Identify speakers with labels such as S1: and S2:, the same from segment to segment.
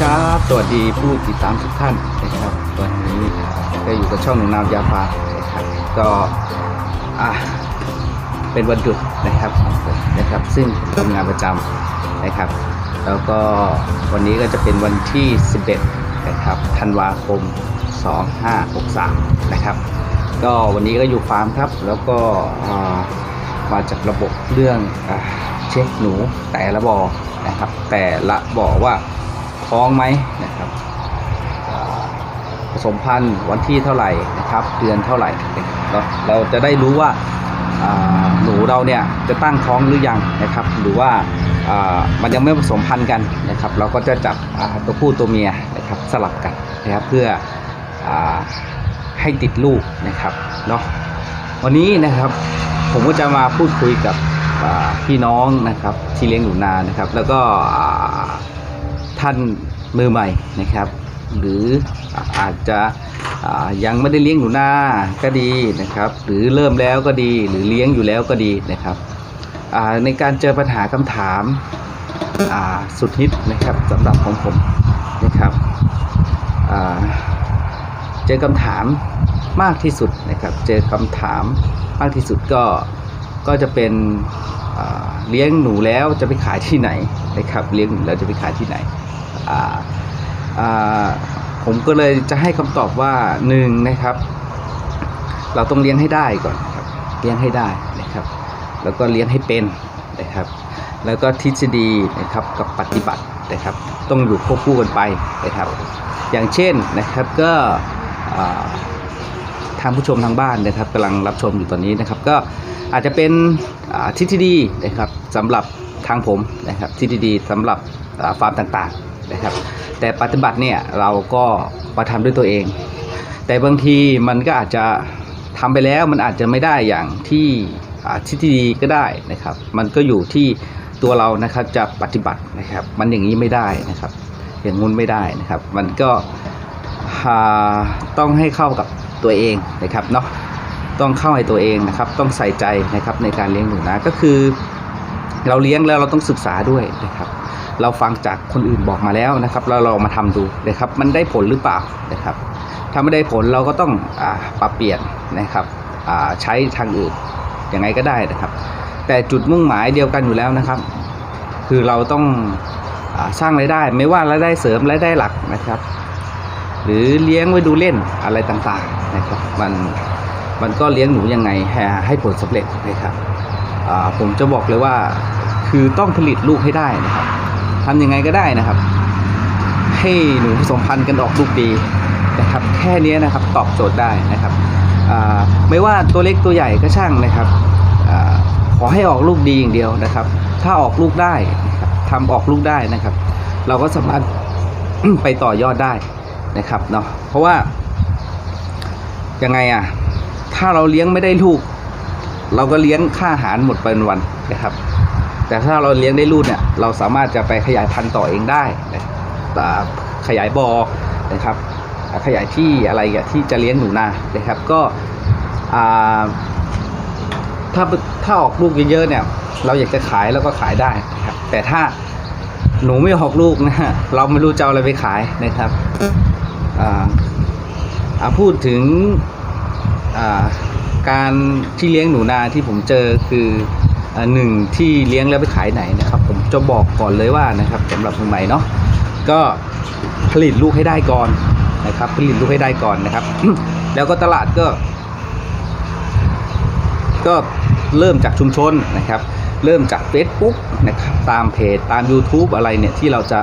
S1: สวัสดีครับ สวัสดีผู้ติดตามทุกท่านนะครับวันนี้ก็อยู่กับช่องหนุ่มนามยาพานะครับก็อะเป็นวันหยุดนะครับนะครับ ซึ่งทำงานประจำนะครับ แล้วก็วันนี้ก็จะเป็นวันที่ 11นะครับธันวาคม 2563 นะครับ ก็วันนี้ก็อยู่ฟาร์มครับแล้วก็มาจากระบบเรื่องอเช็คหนูแต่ละบ่อนะครับ แต่ละบ่อว่า ท้องไหมนะครับผสมพันธุ์วันที่เท่าไหร่นะครับ เดือนเท่าไหร่เนาเราจะได้รู้ว่าหนูเราเนี่ยจะตั้งท้องหรือยังนะครับ หรือว่ามันยังไม่ผสมพันธุ์กันนะครับ เราก็จะจับตัวผู้ตัวเมียนะครับสลับกันนะครับเพื่ออให้ติดลูกนะครับเนาะวันนี้นะครับผมก็จะมาพูดคุยกับพี่น้องนะครับที่เลี้ยงหนูนานะครับ แล้วก็ท่าน มือใหม่นะครับ หรืออาจจะยังไม่ได้เลี้ยงหนูนาก็ดีนะครับ หรือเริ่มแล้วก็ดีหรือเลี้ยงอยู่แล้วก็ดีนะครับในการเจอปัญหาคำถามาสุดฮิตนะครับสำหรับของผมนะครับเจอคำถามมากที่สุดนะครับ เจอคำถามมากที่สุดก็ก็จะเป็นเลี้ยงหนูแล้วจะไปขายที่ไหนนะครับ เลี้ยงหนูแล้วจะไปขายที่ไหน ผมก็เลยจะให้คำตอบว่าหนึ่งนะครับ เราต้องเลี้ยงให้ได้ก่อนครับเลี้ยงให้ได้นะครับ แล้วก็เลี้ยงให้เป็นนะครับ แล้วก็ทฤษฎีนะครับกับปฏิบัตินะครับ ต้องอยู่ควบคู่กันไปนะครับ อย่างเช่นนะครับก็ทางผู้ชมทางบ้านนะครับกำลังรับชมอยู่ตอนนี้นะครับ ก็อาจจะเป็นอ่าทฤษฎีนะครับสำหรับทางผมนะครับทฤษฎีสำหรับฟาร์มต่างๆ นะครับ แต่ปฏิบัติเนี่ยเราก็มาทำด้วยตัวเอง แต่บางทีมันก็อาจจะทำไปแล้วมันอาจจะไม่ได้อย่างที่อ่ทฤษฎีก็ได้นะครับ มันก็อยู่ที่ตัวเรานะครับจะปฏิบัตินะครับ มันอย่างนี้ไม่ได้นะครับ อย่างงุ้นไม่ได้นะครับ มันก็ต้องให้เข้ากับตัวเองนะครับเนาะต้องเข้าให้ตัวเองนะครับ ต้องใส่ใจนะครับในการเลี้ยงหนูนะก็คือ เราเลี้ยงแล้วเราต้องศึกษาด้วยนะครับ เราฟังจากคนอื่นบอกมาแล้วนะครับแล้วเรามาทำดูนะครับ มันได้ผลหรือเปล่านะครับ ถ้าไม่ได้ผลเราก็ต้องอปรับเปลี่ยนนะครับใช้ทางอื่นยังไงก็ได้นะครับ แต่จุดมุ่งหมายเดียวกันอยู่แล้วนะครับ คือเราต้องอสร้างรายได้ ไม่ว่ารายได้เสริมรายได้หลักนะครับ หรือเลี้ยงไว้ดูเล่นอะไรต่างๆนะครับมันมันก็เลี้ยงหนูยังไงให้ให้ผลสำเร็จนะครับผมจะบอกเลยว่าคือต้องผลิตลูกให้ได้นะครับ ทำยังไงก็ได้นะครับ ให้หนูผสมพันธุ์กันออกลูกดีนะครับ แค่นี้นะครับตอบโจทย์ได้นะครับไม่ว่าตัวเล็กตัวใหญ่ก็ช่างนะครับอขอให้ออกลูกดีอย่างเดียวนะครับ ถ้าออกลูกได้นะครับทำออกลูกได้นะครับ เราก็สามารถไปต่อยอดได้นะครับเนาะเพราะว่ายังไงอะถ้าเราเลี้ยงไม่ได้ลูก เราก็เลี้ยงค่าอาหารหมดเป็นวันนะครับ แต่ถ้าเราเลี้ยงได้ลูกเนี่ยเราสามารถจะไปขยายพันธุ์ต่อเองได้นะอ่ขยายบอ่อนะครับ ขยายที่อะไรอะที่จะเลี้ยงหนูนานะครับ ก็ถ้าถ้าออกลูกเยอะๆเนี่ยเราอยากจะขายแล้วก็ขายได้นะครับ แต่ถ้าหนูไม่ออกลูกนะเราไม่รู้จะเอาอะไรไปขายนะครับพูดถึงการที่เลี้ยงหนูนาที่ผมเจอคือ หนึ่งที่เลี้ยงแล้วไปขายไหนนะครับผมจะบอกก่อนเลยว่านะครับสำหรับมือใหม่เนาะก็ผลิตลูกให้ได้ก่อนนะครับ ผลิตลูกให้ได้ก่อนนะครับ แล้วก็ตลาดก็ ก็เริ่มจากชุมชนนะครับ เริ่มจาก Facebook นะครับตามเพจตาม YouTube อะไรเนี่ยที่เราจะ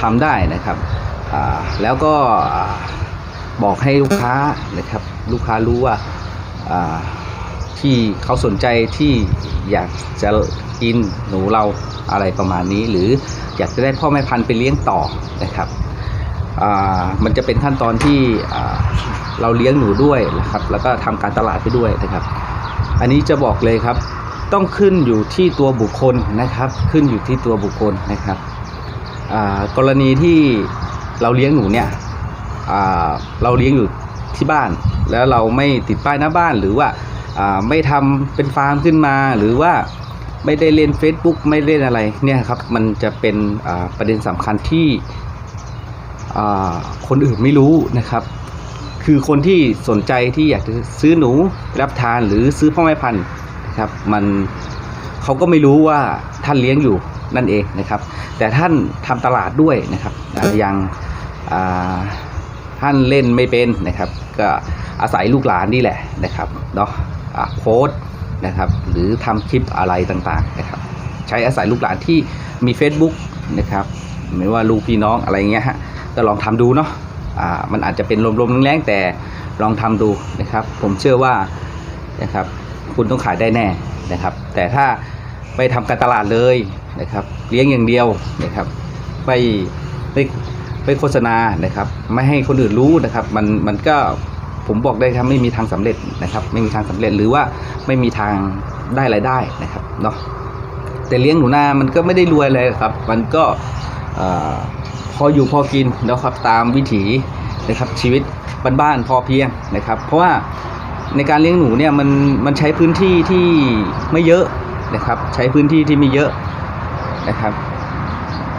S1: ทำได้นะครับแล้วก็บอกให้ลูกค้านะครับ ลูกค้ารู้ว่า ที่เขาสนใจที่อยากจะกินหนูเราอะไรประมาณนี้ หรืออยากจะได้พ่อแม่พันธุ์ไปเลี้ยงต่อนะครับมันจะเป็นขั้นตอนที่เราเลี้ยงหนูด้วยนะครับ แล้วก็ทำการตลาดไปด้วยนะครับ อันนี้จะบอกเลยครับ ต้องขึ้นอยู่ที่ตัวบุคคลนะครับ ขึ้นอยู่ที่ตัวบุคคลนะครับกรณีที่เราเลี้ยงหนูเนี่ยเราเลี้ยงอยู่ที่บ้าน แล้วเราไม่ติดป้ายหน้าบ้านหรือว่า ไม่ทำเป็นฟาร์มขึ้นมาหรือว่าไม่ได้เล่น Facebook ไม่เล่นอะไรเนี่ยครับมันจะเป็นประเด็นสำคัญที่คนอื่นไม่รู้นะครับ คือคนที่สนใจที่อยากจะซื้อหนูรับทานหรือซื้อพ่อแม่พันธุ์นะครับมันเขาก็ไม่รู้ว่าท่านเลี้ยงอยู่นั่นเองนะครับ แต่ท่านทำตลาดด้วยนะครับอย่างท่านเล่นไม่เป็นนะครับ ก็อาศัยลูกหลานนี่แหละนะครับเนาะ โพสต์นะครับหรือทำคลิปอะไรต่างๆนะครับใช้อาศัยลูกหลานที่มี Facebook นะครับไม่ว่าลูกพี่น้องอะไรเงี้ยฮะก็ลองทำดูเนาะอ่ามันอาจจะเป็นลมๆแรงๆแต่ลองทำดูนะครับ ผมเชื่อว่านะครับคุณต้องขายได้แน่นะครับ แต่ถ้าไปทำการตลาดเลยนะครับ เลี้ยงอย่างเดียวนะครับไม่ไม่ไม่โฆษณานะครับ ไม่ให้คนอื่นรู้นะครับ มันมันก็ ผมบอกได้ครับไม่มีทางสำเร็จนะครับ ไม่มีทางสำเร็จหรือว่าไม่มีทางได้รายได้นะครับเนาะแต่เลี้ยงหนูนามันก็ไม่ได้รวยเลยครับ มันก็อพออยู่พอกินนะครับตามวิถีนะครับชีวิตบ้านๆพอเพียงนะครับ เพราะว่าในการเลี้ยงหนูเนี่ยมันมันใช้พื้นที่ที่ไม่เยอะนะครับ ใช้พื้นที่ที่ไม่เยอะนะครับ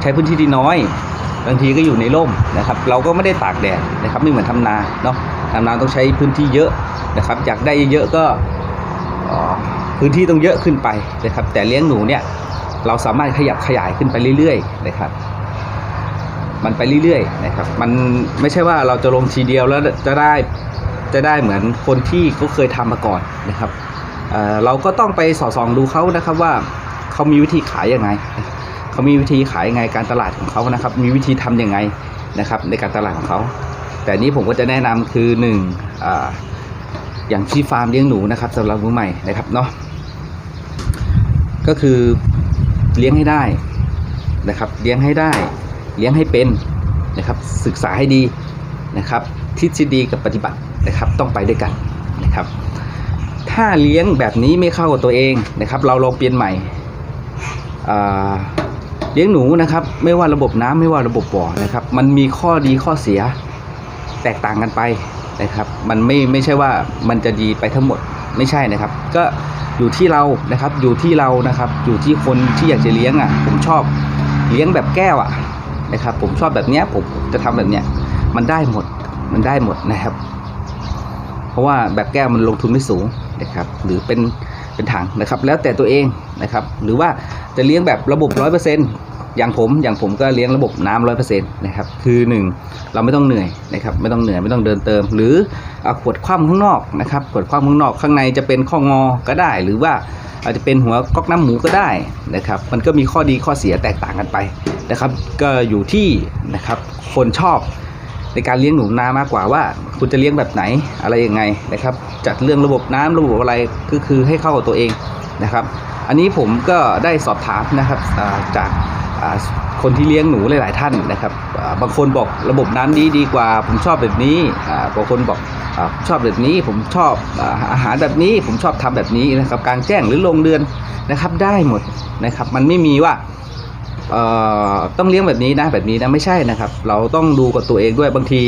S1: ใช้พื้นที่ที่น้อยบางทีก็อยู่ในร่มนะครับ เราก็ไม่ได้ตากแดดนะครับไม่เหมือนทำนาเนาะ ทำนาต้องใช้พื้นที่เยอะนะครับ อยากได้เยอะก็พื้นที่ต้องเยอะขึ้นไปนะครับ แต่เลี้ยงหนูเนี่ยเราสามารถขยับขยายขึ้นไปเรื่อยๆนะครับ มันไปเรื่อยๆนะครับ มันไม่ใช่ว่าเราจะลงทีเดียวแล้วจะได้จะได้เหมือนคนที่เขาเคยทำมาก่อนนะครับเเราก็ต้องไปสอดส่องดูเขานะครับว่าเขามีวิธีขายยังไงเขามีวิธีขายยังไงการตลาดของเขานะครับ มีวิธีทำยังไงนะครับ ในการตลาดของเขา แต่นี้ผมก็จะแนะนำคือหนึ่งอ่าอย่างที่ฟาร์มเลี้ยงหนูนะครับสำหรับมือใหม่นะครับเนาะก็คือเลี้ยงให้ได้นะครับ เลี้ยงให้ได้ เลี้ยงให้เป็นนะครับ ศึกษาให้ดีนะครับ ทฤษฎีกับปฏิบัตินะครับ ต้องไปด้วยกันนะครับ ถ้าเลี้ยงแบบนี้ไม่เข้ากับตัวเองนะครับ เราลองเปลี่ยนใหม่เลี้ยงหนูนะครับ ไม่ว่าระบบน้ำไม่ว่าระบบบ่อนะครับ มันมีข้อดีข้อเสีย แตกต่างกันไปนะครับ มันไม่ไม่ใช่ว่ามันจะดีไปทั้งหมดไม่ใช่นะครับ ก็อยู่ที่เรานะครับ อยู่ที่เรานะครับ อยู่ที่คนที่อยากจะเลี้ยงอะ ผมชอบเลี้ยงแบบแก้วอะนะครับ ผมชอบแบบเนี้ยผมจะทำแบบเนี้ยมันได้หมดมันได้หมดนะครับ เพราะว่าแบบแก้วมันลงทุนไม่สูงนะครับ หรือเป็นเป็นถังนะครับ แล้วแต่ตัวเองนะครับ หรือว่าจะเลี้ยงแบบระบบร้อยเปอร์เซ็นต์ อย่างผมอย่างผมก็เลี้ยงระบบน้ำร้อยเปอร์เซ็นต์นะครับคือหนึ่งเราไม่ต้องเหนื่อยนะครับไม่ต้องเหนื่อยไม่ต้องเดินเติม หรือเอาขวดคว่ำข้างนอกนะครับขวดคว่ำข้างนอกข้างในจะเป็นข้องอก็ได้ หรือว่าอาจจะเป็นหัวก๊อกน้ำหมูก็ได้นะครับ มันก็มีข้อดีข้อเสียแตกต่างกันไปนะครับ ก็อยู่ที่นะครับคนชอบในการเลี้ยงหนูนามากกว่าว่า คุณจะเลี้ยงแบบไหนอะไรยังไงนะครับ จัดเรื่องระบบน้ำระบบอะไรก็คือให้เข้ากับตัวเองนะครับ อันนี้ผมก็ได้สอบถามนะครับจาก คนที่เลี้ยงหนูหลาย ๆ ท่านนะครับบางคนบอกระบบน้ำนี้ดีกว่า ผมชอบแบบนี้บางคนบอกอชอบแบบนี้ ผมชอบอาหารแบบนี้ ผมชอบทำแบบนี้นะครับกลางแจ้งหรือลงเดือนนะครับได้หมดนะครับ มันไม่มีว่าต้องเลี้ยงแบบนี้นะแบบนี้นะไม่ใช่นะครับ เราต้องดูกับตัวเองด้วยบางที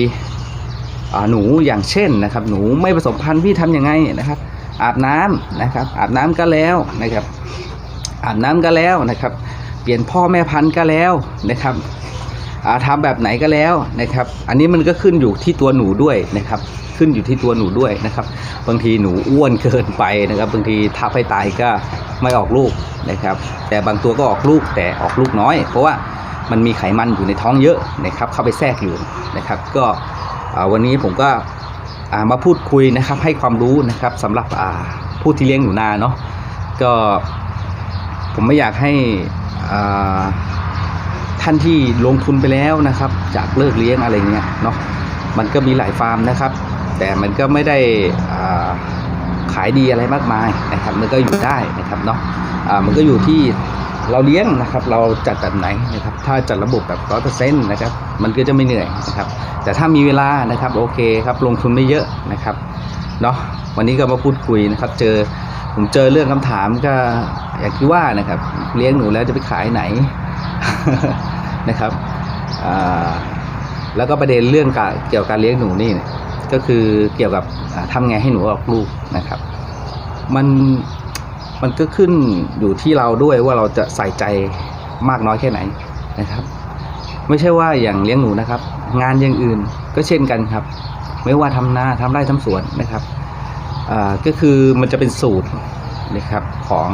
S1: หนูอย่างเช่นนะครับ หนูไม่ผสมพันธุ์พี่ทำยังไงนะครับ อาบน้ำนะครับ อาบน้ำก็แล้วนะครับ อาบน้ำก็แล้วนะครับ เปลี่ยนพ่อแม่พันธุ์ก็แล้วนะครับอ่าทำแบบไหนก็แล้วนะครับ อันนี้มันก็ขึ้นอยู่ที่ตัวหนูด้วยนะครับ ขึ้นอยู่ที่ตัวหนูด้วยนะครับ บางทีหนูอ้วนเกินไปนะครับ บางทีทับให้ตายก็ไม่ออกลูกนะครับ แต่บางตัวก็ออกลูกแต่ออกลูกน้อย เพราะว่ามันมีไขมันอยู่ในท้องเยอะนะครับ เข้าไปแทรกอยู่นะครับ ก็วันนี้ผมก็มาพูดคุยนะครับ ให้ความรู้นะครับสำหรับผู้ที่เลี้ยงหนูนาเนาะก็ผมไม่อยากให้ ท่านที่ลงทุนไปแล้วนะครับ จากเลิกเลี้ยงอะไรเงี้ยเนาะมันก็มีหลายฟาร์มนะครับ แต่มันก็ไม่ได้ขายดีอะไรมากมายนะครับ มันก็อยู่ได้นะครับเนาะอ่ามันก็อยู่ที่เราเลี้ยงนะครับ เราจัดแบบไหนนะครับ ถ้าจัดระบบแบบร้อยเปอร์เซ็นต์นะครับ มันก็จะไม่เหนื่อยนะครับ แต่ถ้ามีเวลานะครับโอเคครับลงทุนไม่เยอะนะครับเนาะวันนี้ก็มาพูดคุยนะครับ เจอ ผมเจอเรื่องคำถามก็อย่างที่ว่านะครับ เลี้ยงหนูแล้วจะไปขายไหนนะครับแล้วก็ประเด็นเรื่องเกี่ยวกับการเลี้ยงหนูนี่นก็คือเกี่ยวกับอ่าทำไงให้หนูออกลูกนะครับ มันมันก็ขึ้นอยู่ที่เราด้วยว่าเราจะใส่ใจมากน้อยแค่ไหนนะครับ ไม่ใช่ว่าอย่างเลี้ยงหนูนะครับ งานอย่างอื่นก็เช่นกันครับ ไม่ว่าทำนาทำไร่ทำสวนนะครับ ก็คือมันจะเป็นสูตรนะครับของ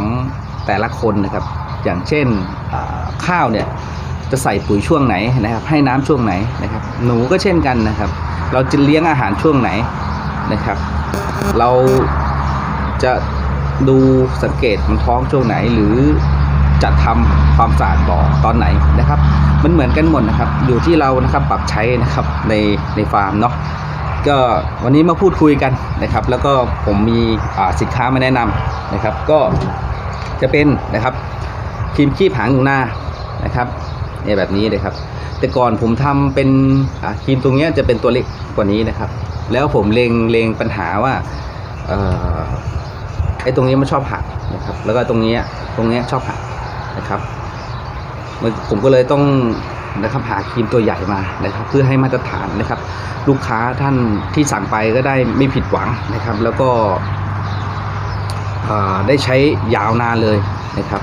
S1: แต่ละคนนะครับ อย่างเช่นข้าวเนี่ยจะใส่ปุ๋ยช่วงไหนนะครับ ให้น้ำช่วงไหนนะครับ หนูก็เช่นกันนะครับ เราจะเลี้ยงอาหารช่วงไหนนะครับ เราจะดูสังเกตมันท้องช่วงไหนหรือจะทำความสะอาดบ่อตอนไหนนะครับ มันเหมือนกันหมดนะครับ อยู่ที่เรานะครับปรับใช้นะครับในในฟาร์มเนาะ ก็วันนี้มาพูดคุยกันนะครับ แล้วก็ผมมีสินค้ามาแนะนำนะครับ ก็จะเป็นนะครับครีมคีบหางหนูนานะครับเนี่ยแบบนี้เลยครับ แต่ก่อนผมทำเป็นครีมตรงนี้จะเป็นตัวเล็กกว่านี้นะครับ แล้วผมเลงเลงปัญหาว่าออไอ้ตรงนี้มันชอบหักนะครับ แล้วก็ตรงนี้ตรงนี้ชอบหักนะครับ ผมก็เลยต้อง นะครับหาครีมตัวใหญ่มานะครับ เพื่อให้มาตรฐานนะครับ ลูกค้าท่านที่สั่งไปก็ได้ไม่ผิดหวังนะครับ แล้วก็ได้ใช้ยาวนานเลยนะครับ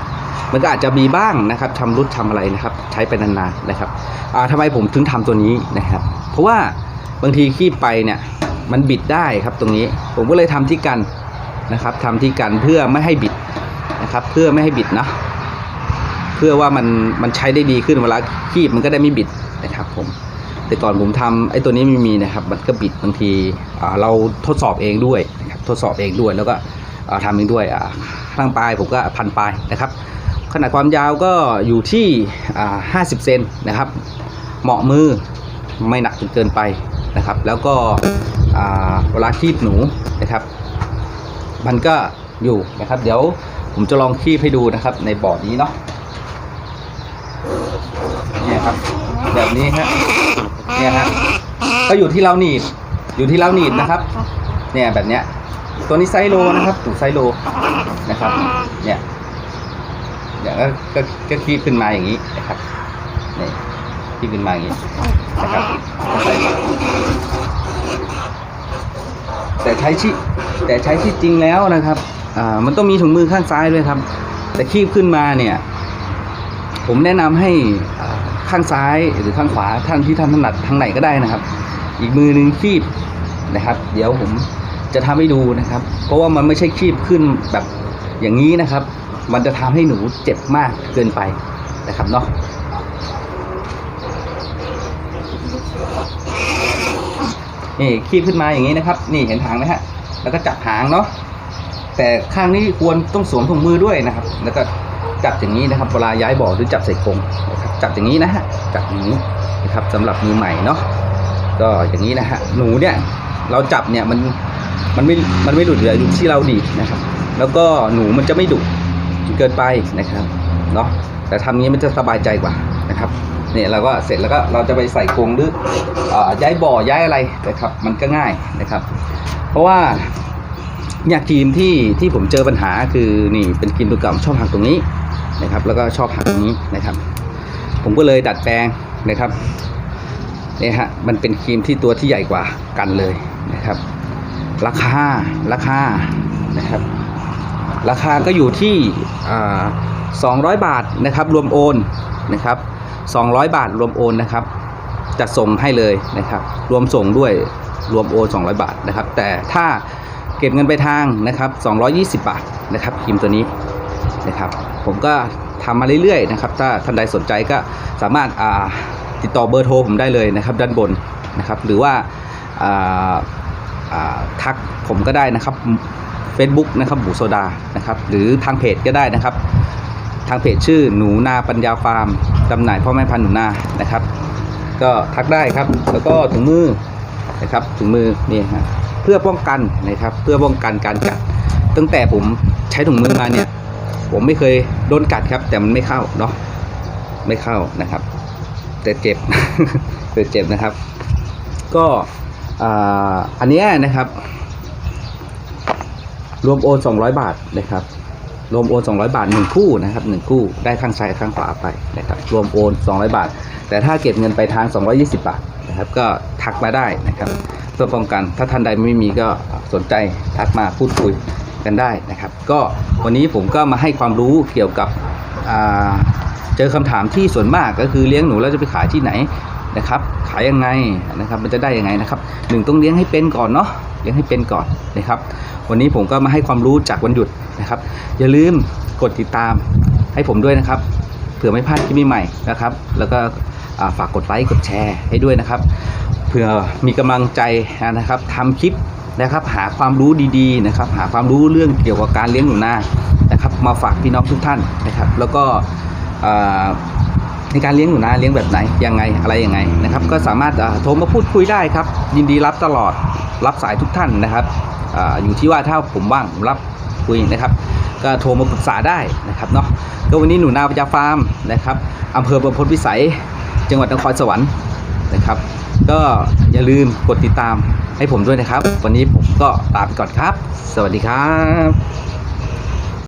S1: มันก็อาจจะมีบ้างนะครับทำรุดทำอะไรนะครับ ใช้ไปนานๆนะครับอ่าทำไมผมถึงทำตัวนี้นะครับ เพราะว่าบางทีขี้ไปเนี่ยมันบิดได้ครับตรงนี้ ผมก็เลยทำที่กันนะครับทำที่กันเพื่อไม่ให้บิดนะครับ เพื่อไม่ให้บิดนะ เพื่อว่ามันมันใช้ได้ดีขึ้นเวลาขี้มันก็ได้ไม่บิดนะครับผมแต่ก่อนผมทำไอ้ตัวนี้ไม่มีนะครับ มันก็บิดบางทีเราทดสอบเองด้วยนะครับทดสอบเองด้วยแล้วก็ทำเองด้วยข้างปลายผมก็พันปลายนะครับ ขนาดความยาวก็อยู่ที่อ่า50 เซนนะครับ เหมาะมือไม่หนักจนเกินไปนะครับ แล้วก็เวลาคีบหนูนะครับ มันก็อยู่นะครับ เดี๋ยวผมจะลองคีบให้ดูนะครับในบอร์ดนี้เนาะ ครับ แบบนี้ฮะเนี่ยฮะก็อยู่ที่เราหนีบอยู่ที่เราหนีบนะครับ เนี่ยแบบเนี้ย ตัวนี้ไซโลนะครับถูกไซโลนะครับ เนี่ยเนี่ยก็ก็ก็คีบขึ้นมาอย่างนี้นะครับนี่คีบขึ้นมาอย่างนี้นะครับแต่ใช้ที่แต่ใช้ที่จริงแล้วนะครับอ่ามันต้องมีถุงมือข้างซ้ายด้วยครับ แต่คีบขึ้นมาเนี่ย ผมแนะนำให้อ่า ข้างซ้ายหรือข้างขวาท่านที่ท่านถนัดทางไหนก็ได้นะครับ อีกมือหนึ่งคีบนะครับ เดี๋ยวผมจะทำให้ดูนะครับ เพราะว่ามันไม่ใช่คีบขึ้นแบบอย่างนี้นะครับ มันจะทำให้หนูเจ็บมากเกินไปนะครับเนาะนี่คีบขึ้นมาอย่างนี้นะครับ นี่เห็นหางไหมฮะ แล้วก็จับหางเนาะแต่ข้างนี้ควรต้องสวมถุงมือด้วยนะครับ แล้วก็จับอย่างนี้นะครับ เวลาย้ายบ่อหรือจับใส่กรงนะครับ จับอย่างนี้นะฮะจับอย่างนี้นะครับสำหรับมือใหม่เนาะก็อย่างนี้นะฮะหนูเนี่ยเราจับเนี่ยมันมันไม่มันไม่หลุดเลือยู่ที่เราดีนะครับ แล้วก็หนูมันจะไม่ดุเกินไปนะครับเนาะแต่ทำนี้มันจะสบายใจกว่านะครับเนี่ยเราก็เสร็จแล้วก็เราจะไปใส่กรงหรือเอ่อย้ายบ่อย้ายอะไรนะครับ มันก็ง่ายนะครับ เพราะว่าเนี่ยครีมที่ที่ผมเจอปัญหาคือนี่เป็นครีมตัวเก่าชอบหักตรงนี้นะครับ แล้วก็ชอบหักตรงนี้นะครับ ผมก็เลยดัดแปลงนะครับเนี่ยฮะมันเป็นครีมที่ตัวที่ใหญ่กว่ากันเลยนะครับ ราคาราคานะครับ ราคาก็อยู่ที่อ่า200บาทนะครับรวมโอนนะครับ200บาทรวมโอนนะครับจะส่งให้เลยนะครับ รวมส่งด้วยรวมโอน200 บาทนะครับ แต่ถ้าเก็บเงินไปทางนะครับ220 บาทนะครับครีมตัวนี้นะครับ ผมก็ ทำมาเรื่อยๆนะครับถ้าท่านใดสนใจก็สามารถอ่าติดต่อเบอร์โทรผมได้เลยนะครับ ด้านบนนะครับหรือว่าอ่าอ่าทักผมก็ได้นะครับ Facebook นะครับบูโซดานะครับหรือทางเพจก็ได้นะครับ ทางเพจชื่อหนูนาปัญญาฟาร์มจำหน่ายพ่อแม่พันธุ์หนูนานะครับ ก็ทักได้ครับแล้วก็ถุงมือนะครับถุงมือนี่ฮะเพื่อป้องกันนะครับเพื่อป้องกันการกัดตั้งแต่ผมใช้ถุงมือมาเนี่ย ผมไม่เคยโดนกัดครับ แต่มันไม่เข้าเนาะไม่เข้านะครับ แต่เจ็บแต่เจ็บนะครับ ก็อ่าอันนี้นะครับ รวมโอน200 บาทนะครับ รวมโอน200 บาท1คู่นะครับ1คู่ได้ข้างซ้ายข้างขวาไปนะครับรวมโอน200 บาท แต่ถ้าเก็บเงินไปทาง 220 บาทนะครับ ก็ทักมาได้นะครับเพื่อป้องกันถ้าท่านใดไม่มีก็สนใจทักมาพูดคุย กันได้นะครับ ก็วันนี้ผมก็มาให้ความรู้เกี่ยวกับเจอคำถามที่ส่วนมากก็คือเลี้ยงหนูแล้วจะไปขายที่ไหนนะครับ ขายยังไงนะครับ มันจะได้ยังไงนะครับหนึ่งต้องเลี้ยงให้เป็นก่อนเนาะเลี้ยงให้เป็นก่อนนะครับ วันนี้ผมก็มาให้ความรู้จากวันหยุดนะครับ อย่าลืมกดติดตามให้ผมด้วยนะครับเผื่อไม่พลาดคลิปใหม่นะครับ แล้วก็ฝากกดไลค์กดแชร์ให้ด้วยนะครับเพื่อมีกำลังใจนะครับทำคลิป นะครับ หาความรู้ดีๆนะครับ หาความรู้เรื่องเกี่ยวกับการเลี้ยงหนูนานะครับ มาฝากพี่น้องทุกท่านนะครับ แล้วก็ในการเลี้ยงหนูนาเลี้ยงแบบไหนยังไงอะไรยังไงนะครับ ก็สามารถโทรมาพูดคุยได้ครับ ยินดีรับตลอดรับสายทุกท่านนะครับออยู่ที่ว่าถ้าผมว่างผมรับคุยนะครับ ก็โทรมาปรึกษาได้นะครับเนาะก็วันนี้หนูนาประจาฟาร์มนะครับอำเภอบรมพตวิสัย จังหวัดนครสวรรค์ นะครับ ก็อย่าลืมกดติดตามให้ผมด้วยนะครับ วันนี้ผมก็ลาไปก่อนครับ สวัสดีครับ